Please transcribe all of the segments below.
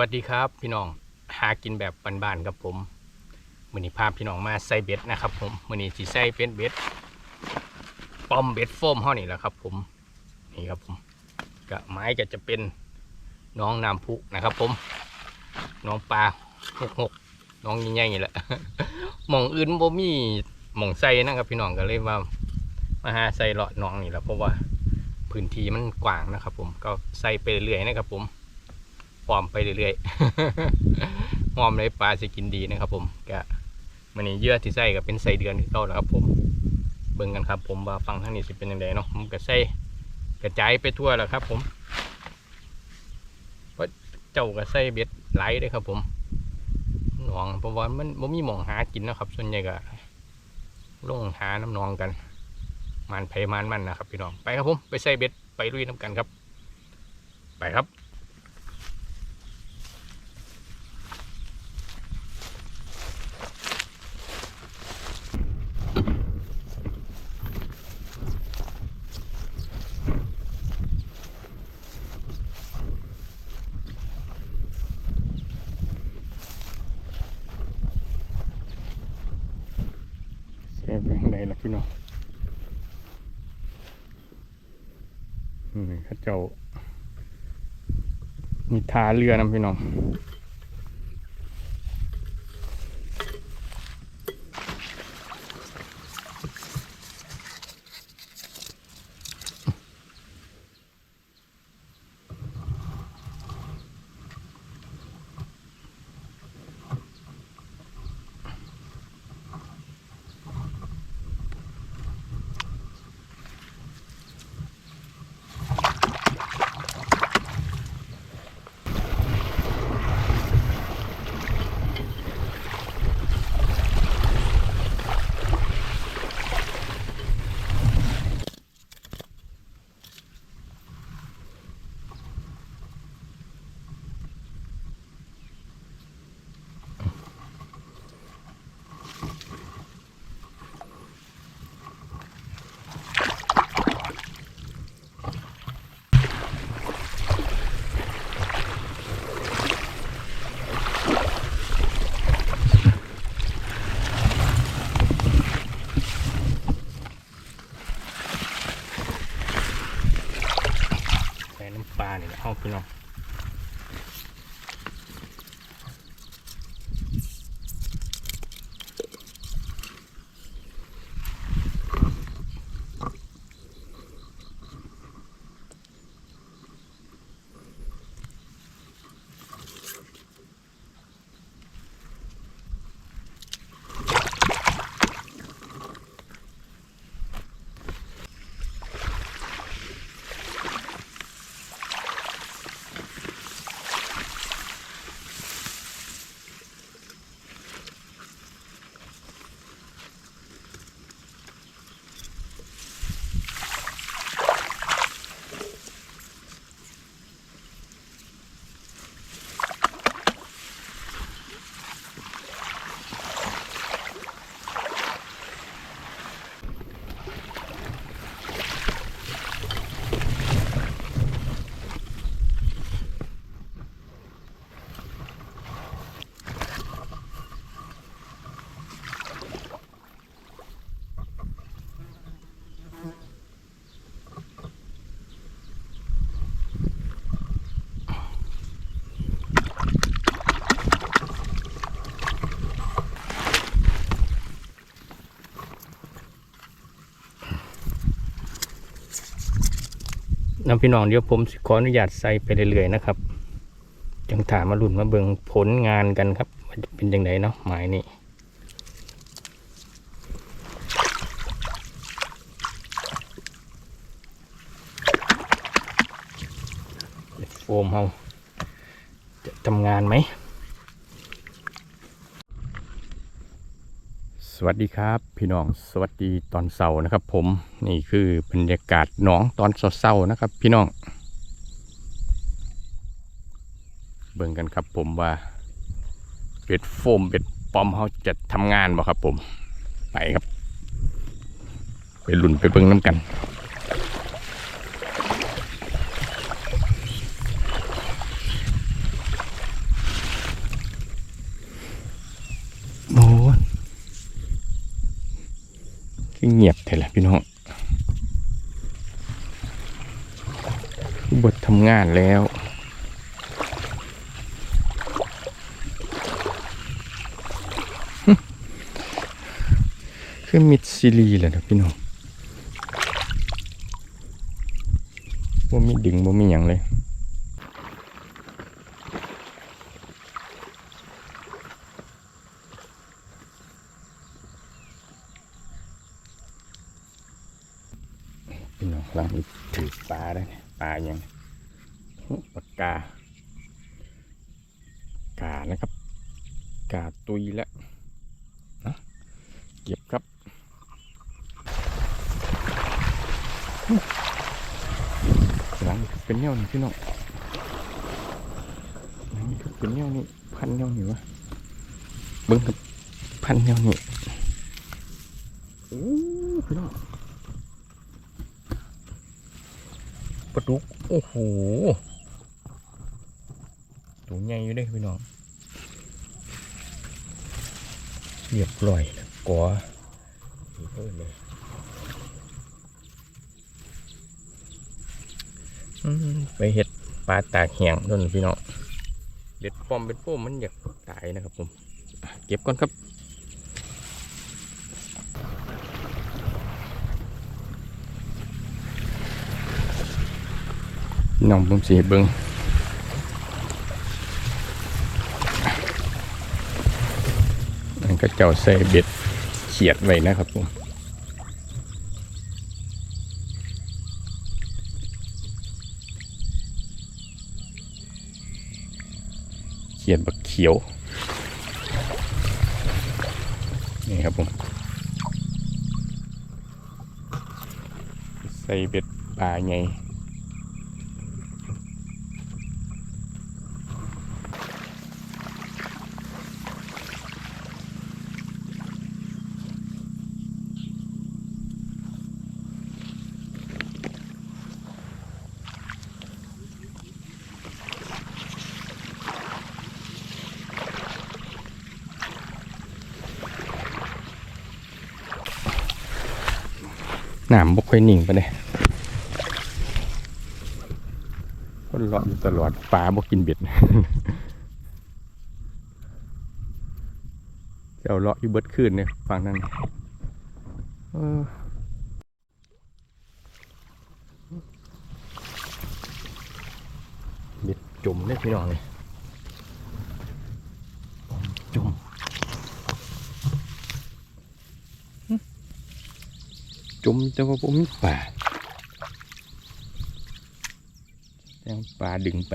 วัสดีครับพี่น้องหากินแบบบ้านๆครับผมมือนี้พาพี่น้องมาใส่เบ็ดนะครับผมมือนี้สีใส่เป็นเบ็ดปอมเบ็ดโฟมเท่านี้แหละครับผมนี่ครับผมกะไม้ก็จะเป็นน้องน้ำพุนะครับผมน้องปลาหกหกน้องใหญ่ๆนี่แหละหมองอื่นบ่มีหมองใส่นะครับพี่น้องก็เลยว่ามาหาใส่เลาะน้องนี่แหละเพราะว่าพื้นที่มันกว้างนะครับผมก็ใส่ไปเรื่อยๆนะครับผม ปลอมไปเรื่อยๆหอมเลยปลาจะกินดีนะครับ ผมก็มันนี้เยื่อที่ใส่ก็เป็นใส่เดือนที่เก่าแล้วครับ ผมเบิ่งกันครับ ผมว่าฟังทางนี้สิเป็นยังไงเนาะผมก็ใส่กระจายไปทั่วแล้วครับ ผมเพราะเจ้าก็ใส่เบ็ดไหลเด้ครับ ผมหนองเพราะว่ามันบ่มีหมองหากินนะครับ ส่วนใหญ่ก็ลงหาน้ำนองกันมันไผมันมันนะครับพี่น้องไปครับผมไปใส่เบ็ดไปลุยน้ำกันครับ ไปครับ เสียไปข้างในแล้วพี่น้อง นี่เข้าเจ้ามีทาเรือนะพี่น้อง ใส่น้ำป ลาเนี่ยเอา น้องพี่น้องเดี๋ยวผมขออนุญาตใส่ไปเรื่อยๆนะครับ จังถามมาหลุนมาเบิ่งผลงานกันครับว่าจะเป็นยังไงเนาะหมายนี่โฟมเฮาจะทำงานไหม สวัสดีครับ พี่น้องสวัสดีตอนเสาร์นะครับ ผมนี่คือบรรยากาศหนองตอนเสาร์นะครับ พี่น้อง เบิ่งกันครับผมว่าเบ็ดโฟมเบ็ดปอมเขาจะทำงานบ่ครับผม ไปครับ ไปลุ่นไปเบิ่งน้ำกัน คือเงียบแท้ละพี่น้องบททำงานแล้วคือมิดซิลีแหละนะพี่น้องว่ามีดึงว่ามีหยังเลย พี่น้อง หลังถือปลาได้เนี่ยปลาอย่างปากกา กานะครับ กาตุยแล้วนะเก็บครับหลังเป็นแนวนี่พี่น้องหลังนี่คือเป็นแนวนี่พันแนวนี่วะเบิ้งครับพันแนวนี่โอ้พี่น้อง ปลาดุก โอ้โหตัวใหญ่อยู่เด้พี่น้องเรียบร้อยแล้วกัวเพิ่นเลยไปเห็ดปลาตากแห้งนั่นพี่น้องเด็ดปอมเป็นโป้มันอยากตายนะครับผม เก็บก่อนครับ น้องผมสีเบิงนั่นก็เจ้าใส่เบ็ดเขียดไว้นะครับผมเขียดบักเขียว นี่ครับผมใส่เบ็ดปลาไง หนามบกค่อยนิ่งไปเลยก็เลาะอยู่ตลอดปลาบกกินเบ็ดเจะเอาเลาะอยู่เบิดคืนเนี่ยฟังนั่นเบ็ดจุ่มเลยพี่น้องเลยจุ่ม จุ่มแต่ว่าผมมีป่าแตงปลาดึงไป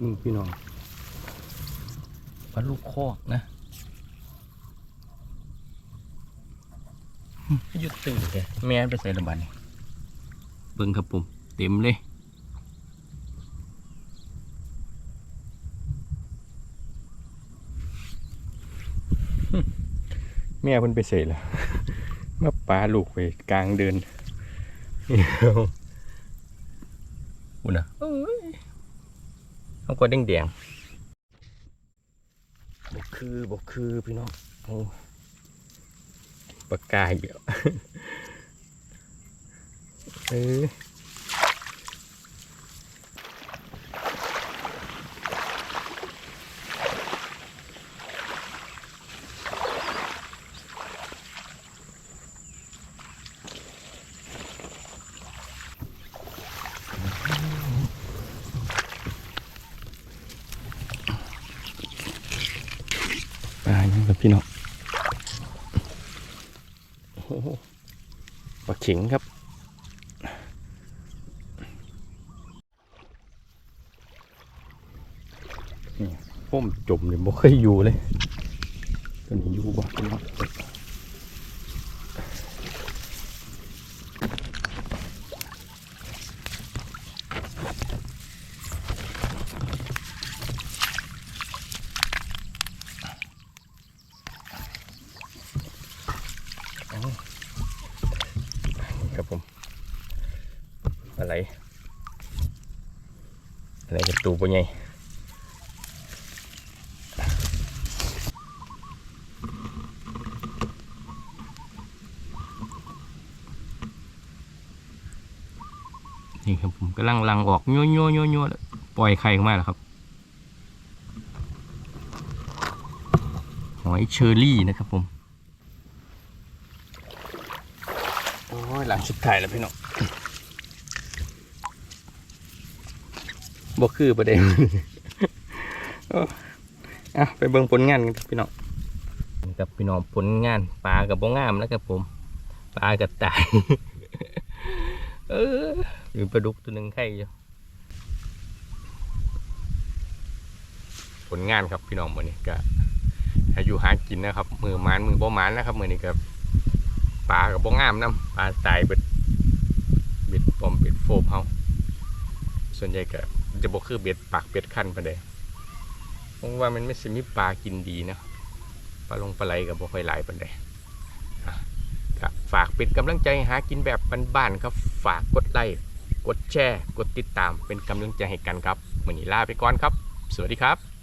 นี่พี่น้องปลาลูกคอกนะหยุดตื่นแกแม่ไปใส่ระบาดนี่เบิ่งครับผม เต็มเลย แม่เพิ่นไปเสร็จแล้วมาปลาลูกไปกลางเดินนี่อาอุ่นอะเอ้ยเขาก็แดงแดงๆบกคือบกคือพี่น้องโอ้ปากกาเยอะเออับพี่น้องปลาเข็งครับ นี่พ่มจมเลยบ่เคยอยู่เลยตัวนี้อยู่บ่พี่น้อง ครับผมอะไรอะไรกับตูปไงนี่ครับผมกำลังลังออกโยโยโยโยปล่อยไข่ออกมาแล้วครับหอยเชอรี่นะครับผม โอ้ยหลังสุดท้ายแล้วพี่น้องบ่คือประเด็นโอ้อะไปเบิ่งผลงานกันครับพี่น้องนี่ครับพี่น้องผลงานปลากับบ่งามนะครับผมปลากับตายเออมีปลาดุกตัวหนึ่งไข่อยู่ผลงานครับพี่น้องมือนี้ก็อายุหากินนะครับ มือหมานมือบ่หมานนะครับมือนี้ก็ ปลากับบ่งามน้ำปลาตายเบิดเบ็ดปอมเบ็ดโฟมเฮาส่วนใหญ่ก็จะบ่คือเบ็ดปากเบ็ดคันไปเลยผมว่ามันไม่สิมีปลากินดีนะปลาลงปลาไหลกับบ่ค่อยหลายปานใดฝากเป็นกำลังใจหากินแบบบ้านๆครับ ฝากกดไลค์กดแชร์ กดติดตามเป็นกำลังใจให้กันครับวันนี้ลาไปก่อนครับ สวัสดีครับ